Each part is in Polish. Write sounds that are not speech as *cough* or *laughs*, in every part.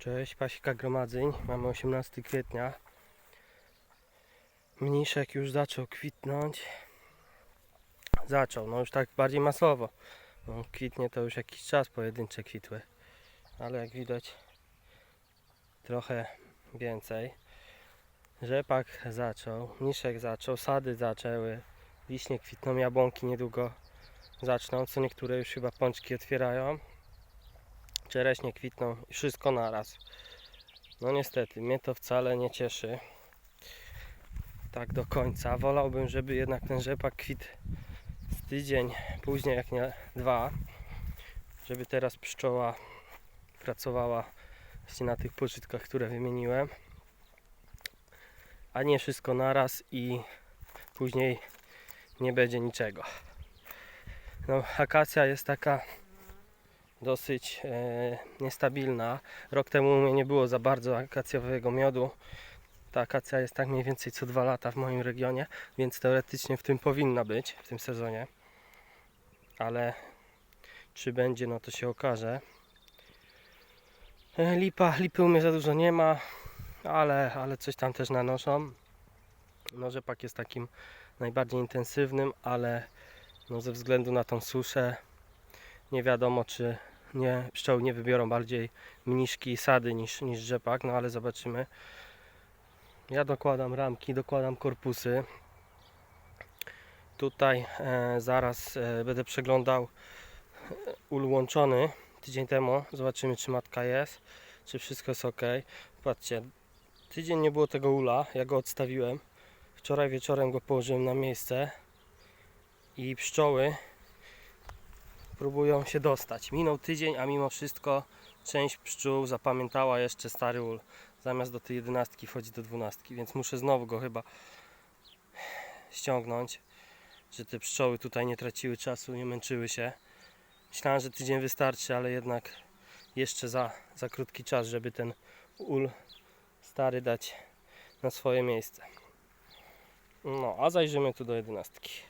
Cześć, pasika gromadzeń. Mamy 18 kwietnia. Mniszek już zaczął kwitnąć. Zaczął, no już tak bardziej masowo. No, kwitnie to już jakiś czas pojedyncze kwitły. Ale jak widać trochę więcej. Rzepak zaczął, mniszek zaczął, sady zaczęły. Wiśnie kwitną, jabłonki niedługo zaczną, co niektóre już chyba pączki otwierają. Czereśnie kwitną i wszystko naraz. No niestety, mnie to wcale nie cieszy. Tak do końca. Wolałbym, żeby jednak ten rzepak kwitł z tydzień później, jak nie dwa. Żeby teraz pszczoła pracowała właśnie na tych pożytkach, które wymieniłem. A nie wszystko naraz i później nie będzie niczego. No, akacja jest taka dosyć e, niestabilna. Rok temu u mnie nie było za bardzo akacjowego miodu. Ta akacja jest tak mniej więcej co dwa lata w moim regionie, więc teoretycznie w tym powinna być w tym sezonie. Ale czy będzie, no to się okaże. E, Lipa, lipy u mnie za dużo nie ma, ale, ale coś tam też nanoszą. No rzepak jest takim najbardziej intensywnym, ale no ze względu na tą suszę nie wiadomo czy nie, pszczoły nie wybiorą bardziej mniszki i sady niż, niż rzepak, no ale zobaczymy. Ja dokładam ramki, dokładam korpusy. Tutaj e, zaraz e, będę przeglądał e, ul łączony tydzień temu. Zobaczymy czy matka jest, czy wszystko jest ok. Patrzcie, tydzień nie było tego ula, ja go odstawiłem. Wczoraj wieczorem go położyłem na miejsce i pszczoły próbują się dostać. Minął tydzień, a mimo wszystko część pszczół zapamiętała jeszcze stary ul. Zamiast do tej jedenastki wchodzi do dwunastki, więc muszę znowu go chyba ściągnąć, że te pszczoły tutaj nie traciły czasu, nie męczyły się. Myślałem, że tydzień wystarczy, ale jednak jeszcze za, za krótki czas, żeby ten ul stary dać na swoje miejsce. No, a zajrzymy tu do jedenastki.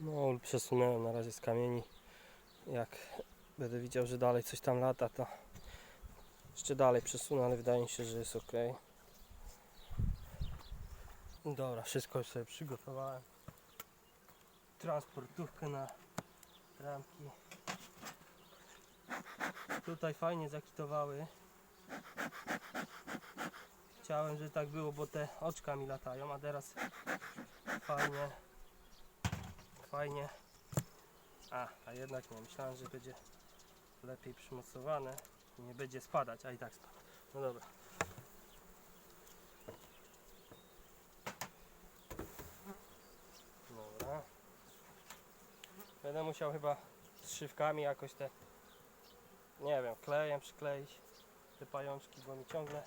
No, przesunąłem na razie z kamieni. Jak będę widział, że dalej coś tam lata, to jeszcze dalej przesunę, ale wydaje mi się, że jest ok. Dobra, wszystko już sobie przygotowałem. Transportówkę na ramki. Tutaj fajnie zakitowały. Chciałem, żeby tak było, bo te oczka mi latają, a teraz fajnie fajnie. A, a jednak nie. Myślałem, że będzie lepiej przymocowane i nie będzie spadać, a i tak spada. No dobra. Dobra. Będę musiał chyba z szywkami jakoś te, nie wiem, klejem przykleić te pajączki, bo mi ciągle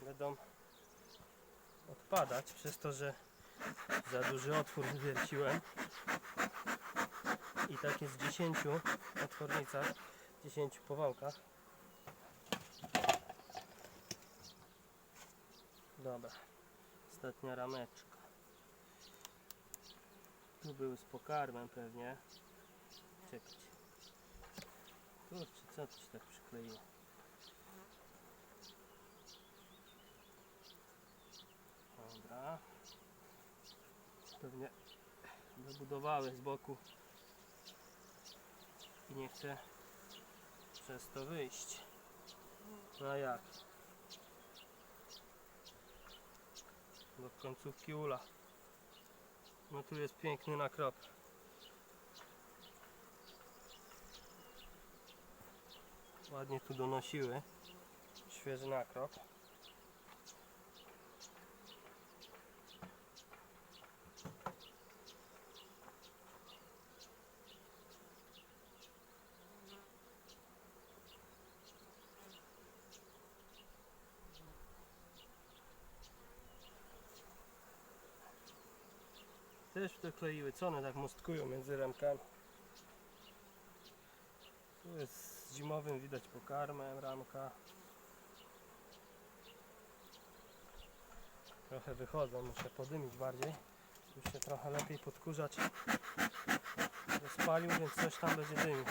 będą odpadać przez to, że za duży otwór wywierciłem i tak jest w 10 otwornicach, 10 powałkach. Dobra, ostatnia rameczka. Tu były z pokarmem pewnie. Czekać. Kurczę, co tu się tak przykleiło? Dobra. Pewnie dobudowały z boku i nie chcę przez to wyjść. No a jak? Do końcówki ula. No tu jest piękny nakrop. Ładnie tu donosiły. Świeży nakrop. Też to kleiły, co one tak mostkują między ramkami. Tu jest zimowym widać pokarmem ramka. Trochę wychodzą, muszę podymić bardziej. Już się trochę lepiej podkurzać. Spalił, więc coś tam będzie dymił.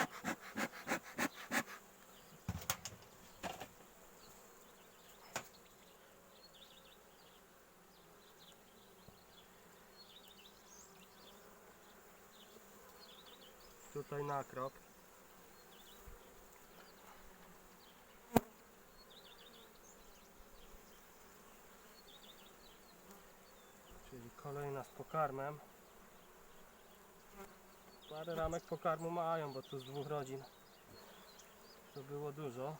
Tutaj nakrop. Czyli kolejna z pokarmem. Parę ramek pokarmu mają, bo tu z dwóch rodzin to było dużo.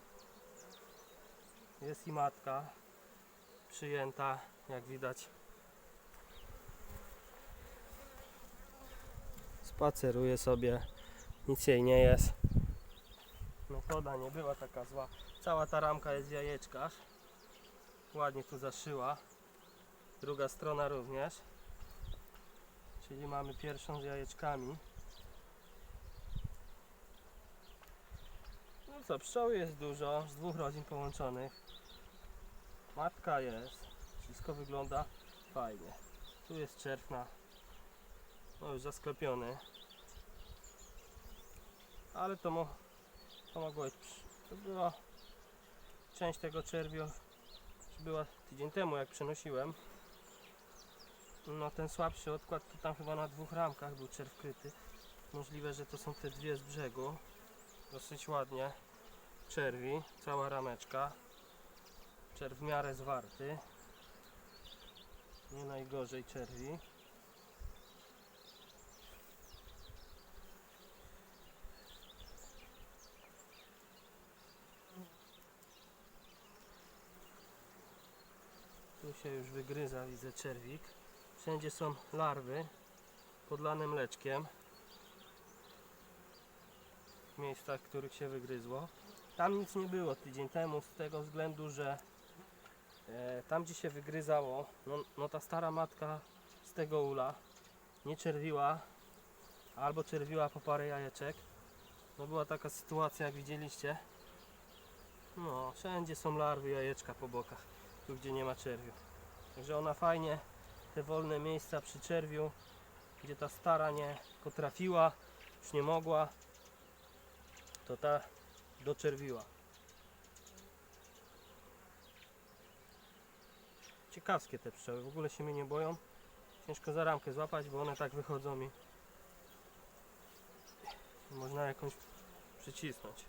Jest i matka przyjęta, jak widać. Spaceruje sobie, nic jej nie jest. Metoda nie była taka zła. Cała ta ramka jest jajeczkarz. Ładnie tu zaszyła. Druga strona również. Czyli mamy pierwszą z jajeczkami. No co, pszczoły jest dużo, z dwóch rodzin połączonych. Matka jest. Wszystko wygląda fajnie. Tu jest czerwna. No już zasklepiony. Ale to, mo to mogło być. To była część tego czerwiu. Była tydzień temu, jak przenosiłem. No ten słabszy odkład to tam chyba na dwóch ramkach był czerw kryty. Możliwe, że to są te dwie z brzegu. Dosyć ładnie. Czerwi, cała rameczka. Czerw w miarę zwarty. Nie najgorzej czerwi. Się już wygryza, widzę czerwik. Wszędzie są larwy podlane mleczkiem. W miejscach, w których się wygryzło. Tam nic nie było tydzień temu z tego względu, że e, tam gdzie się wygryzało, no, no ta stara matka z tego ula nie czerwiła albo czerwiła po parę jajeczek. No była taka sytuacja jak widzieliście. No, wszędzie są larwy jajeczka po bokach, tu gdzie nie ma czerwiu. Także ona fajnie te wolne miejsca przy czerwiu, gdzie ta stara nie potrafiła, już nie mogła, to ta doczerwiła. Ciekawskie te pszczoły, w ogóle się mnie nie boją. Ciężko za ramkę złapać, bo one tak wychodzą mi. Można jakąś przycisnąć.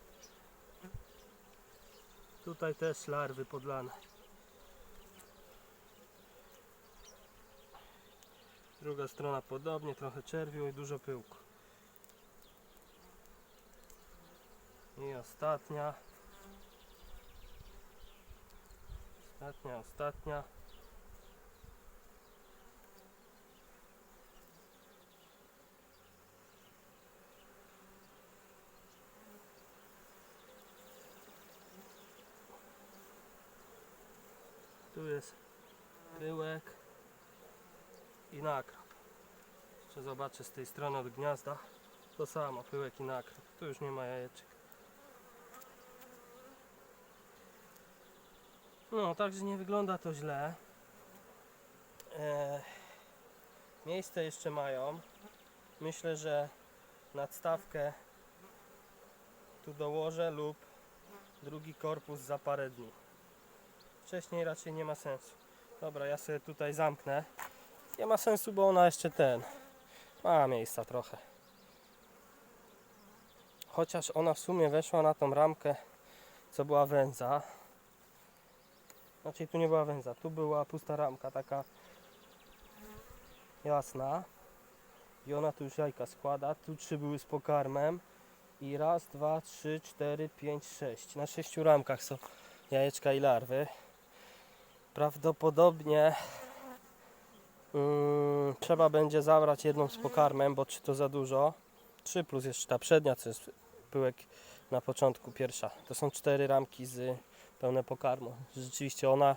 Tutaj też larwy podlane. Druga strona podobnie, trochę czerwiu i dużo pyłku. I ostatnia. Ostatnia, ostatnia. Tu jest pyłek i nakrop. Jeszcze zobaczę z tej strony od gniazda. To samo, pyłek i nakrop. Tu już nie ma jajeczek. No, także nie wygląda to źle. E, miejsce jeszcze mają. Myślę, że nadstawkę tu dołożę lub drugi korpus za parę dni. Wcześniej raczej nie ma sensu. Dobra, ja sobie tutaj zamknę. Nie ma sensu, bo ona jeszcze ten. Ma miejsca trochę. Chociaż ona w sumie weszła na tą ramkę, co była wędza. Znaczy tu nie była wędza, tu była pusta ramka taka jasna. I ona tu już jajka składa. Tu trzy były z pokarmem. I raz, dwa, trzy, cztery, pięć, sześć. Na sześciu ramkach są jajeczka i larwy. Prawdopodobnie mm, trzeba będzie zabrać jedną z pokarmem, bo czy to za dużo? 3 plus jeszcze ta przednia, co jest pyłek na początku, pierwsza. To są cztery ramki z pełne pokarmu. Rzeczywiście ona,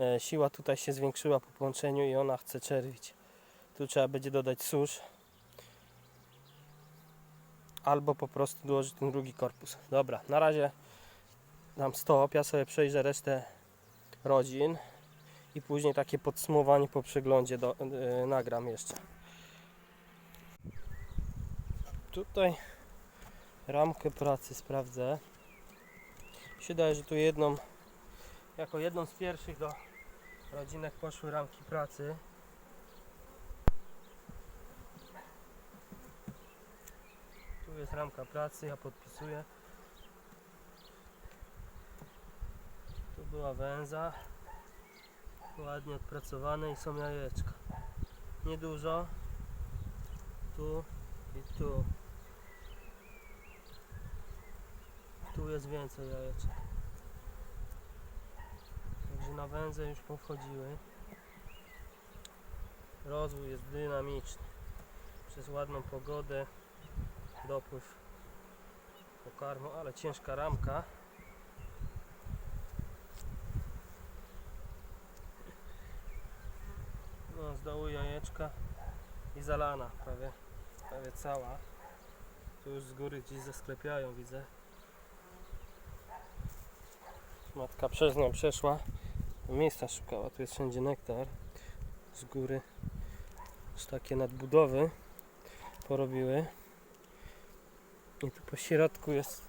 e, siła tutaj się zwiększyła po połączeniu i ona chce czerwić. Tu trzeba będzie dodać susz. Albo po prostu dołożyć ten drugi korpus. Dobra, na razie dam stop. Ja sobie przejrzę resztę rodzin i później takie podsumowanie po przeglądzie do, e, nagram jeszcze. Tutaj ramkę pracy sprawdzę. Mi się daje, że tu jedną, jako jedną z pierwszych do rodzinek poszły ramki pracy. Tu jest ramka pracy, ja podpisuję. Tu była węza. Ładnie odpracowane i są jajeczka. Niedużo. Tu i tu. Tu jest więcej jajeczek. Także na węzę już powchodziły. Rozwój jest dynamiczny. Przez ładną pogodę dopływ pokarmu, ale ciężka ramka. No, z dołu jajeczka i zalana prawie, prawie cała. Tu już z góry gdzieś zasklepiają, widzę. Matka przez nią przeszła. Miejsca szukała, tu jest wszędzie nektar. Z góry już takie nadbudowy porobiły. I tu po środku jest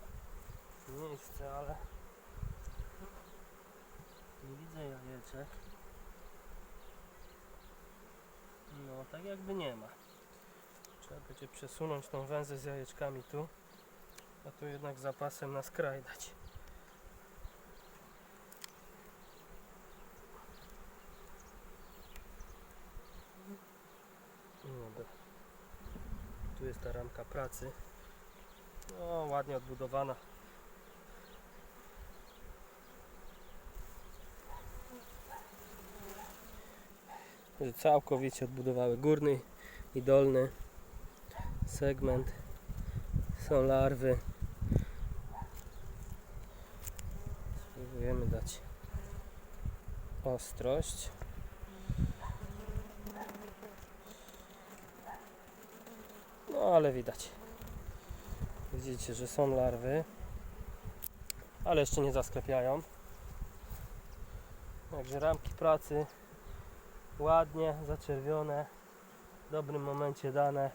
miejsce, ale nie widzę jajeczek. No, tak jakby nie ma. Trzeba będzie przesunąć tą węzę z jajeczkami tu, a tu jednak zapasem na skraj dać. Dobra. Tu jest ta ramka pracy. No, ładnie odbudowana. Że Całkowicie odbudowały górny i dolny segment. Są larwy. Spróbujemy dać ostrość. No ale widać. Widzicie, że są larwy, ale jeszcze nie zasklepiają. Także ramki pracy ładnie zaczerwione, w dobrym momencie dane.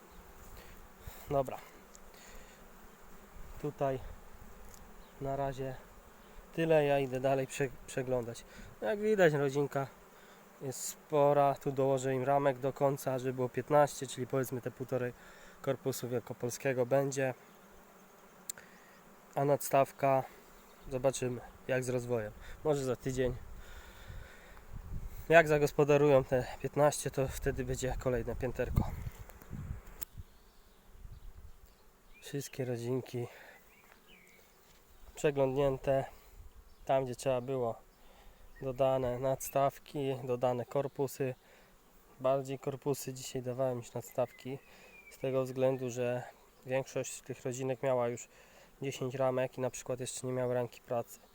Dobra. Tutaj na razie tyle. Ja idę dalej prze, przeglądać. Jak widać, rodzinka jest spora. Tu dołożę im ramek do końca, żeby było 15, czyli powiedzmy te półtorej korpusu wielkopolskiego będzie. A nadstawka zobaczymy jak z rozwojem. Może za tydzień. Jak zagospodarują te 15, to wtedy będzie kolejne pięterko. Wszystkie rodzinki przeglądnięte. Tam gdzie trzeba było dodane nadstawki, dodane korpusy. Bardziej korpusy dzisiaj dawałem niż nadstawki z tego względu, że większość tych rodzinek miała już 10 ramek i na przykład jeszcze nie miały ranki pracy.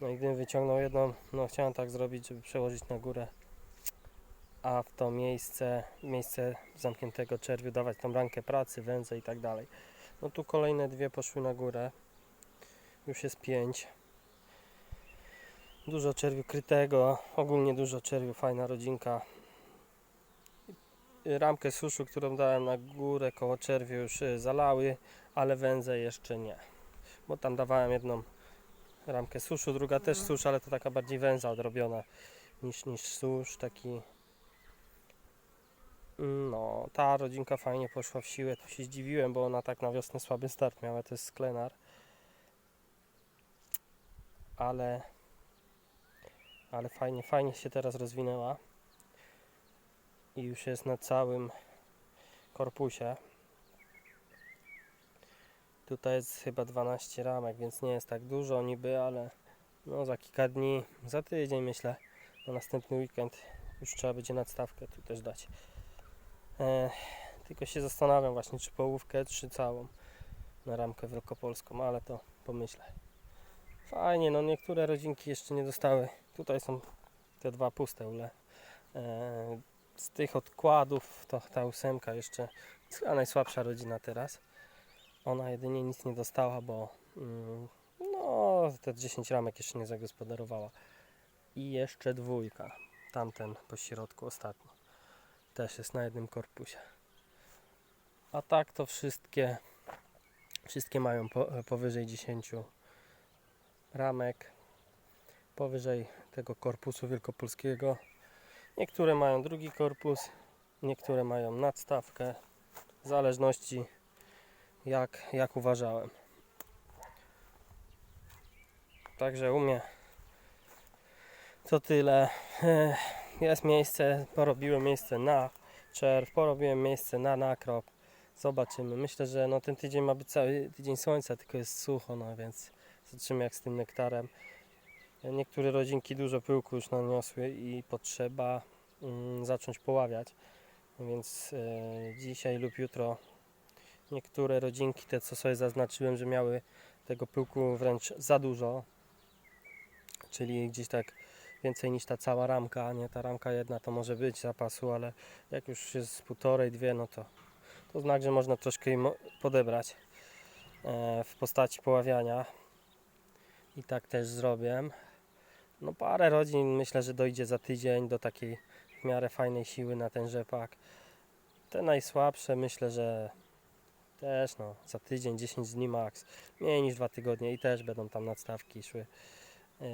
No i gdybym wyciągnął jedną, no chciałem tak zrobić, żeby przełożyć na górę, a w to miejsce, miejsce zamkniętego czerwiu dawać tam rankę pracy, węzę i tak dalej. No tu kolejne dwie poszły na górę, już jest pięć. Dużo czerwiu krytego, ogólnie dużo czerwiu, fajna rodzinka, ramkę suszu, którą dałem na górę koło czerwiu już y, zalały, ale węzę jeszcze nie. Bo tam dawałem jedną ramkę suszu, druga też susz, ale to taka bardziej węza odrobiona niż, niż susz, taki no, ta rodzinka fajnie poszła w siłę, to się zdziwiłem, bo ona tak na wiosnę słaby start miała, to jest sklenar. Ale ale fajnie, fajnie się teraz rozwinęła i już jest na całym korpusie. Tutaj jest chyba 12 ramek, więc nie jest tak dużo niby, ale no za kilka dni, za tydzień myślę, na następny weekend już trzeba będzie nadstawkę tu też dać. E, tylko się zastanawiam właśnie, czy połówkę, czy całą na ramkę wielkopolską, ale to pomyślę. Fajnie, no niektóre rodzinki jeszcze nie dostały. Tutaj są te dwa puste ule. E, z tych odkładów to ta ósemka jeszcze chyba najsłabsza rodzina teraz. Ona jedynie nic nie dostała, bo mm, no, te 10 ramek jeszcze nie zagospodarowała. I jeszcze dwójka, tamten po środku ostatni. Też jest na jednym korpusie. A tak to wszystkie wszystkie mają po, powyżej 10 ramek. Powyżej tego korpusu wielkopolskiego Niektóre mają drugi korpus, niektóre mają nadstawkę, w zależności jak, jak uważałem. Także u mnie to tyle. *laughs* Jest miejsce, porobiłem miejsce na czerw, porobiłem miejsce na nakrop. Zobaczymy. Myślę, że no ten tydzień ma być cały tydzień słońca, tylko jest sucho, no więc zobaczymy jak z tym nektarem. Niektóre rodzinki dużo pyłku już naniosły i potrzeba mm, zacząć poławiać. Więc e, dzisiaj lub jutro niektóre rodzinki, te co sobie zaznaczyłem, że miały tego pyłku wręcz za dużo, czyli gdzieś tak więcej niż ta cała ramka, nie ta ramka jedna to może być zapasu, ale jak już jest półtorej, dwie, no to to znak, że można troszkę im podebrać e, w postaci poławiania i tak też zrobię. No parę rodzin myślę, że dojdzie za tydzień do takiej w miarę fajnej siły na ten rzepak. Te najsłabsze myślę, że też no, za tydzień, 10 dni max, mniej niż dwa tygodnie i też będą tam nadstawki szły. Yy,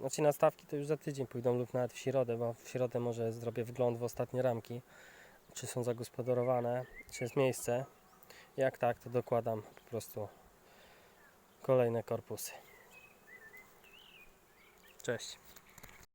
Znaczy nadstawki to już za tydzień pójdą lub nawet w środę, bo w środę może zrobię wgląd w ostatnie ramki, czy są zagospodarowane, czy jest miejsce. Jak tak, to dokładam po prostu kolejne korpusy. Cześć.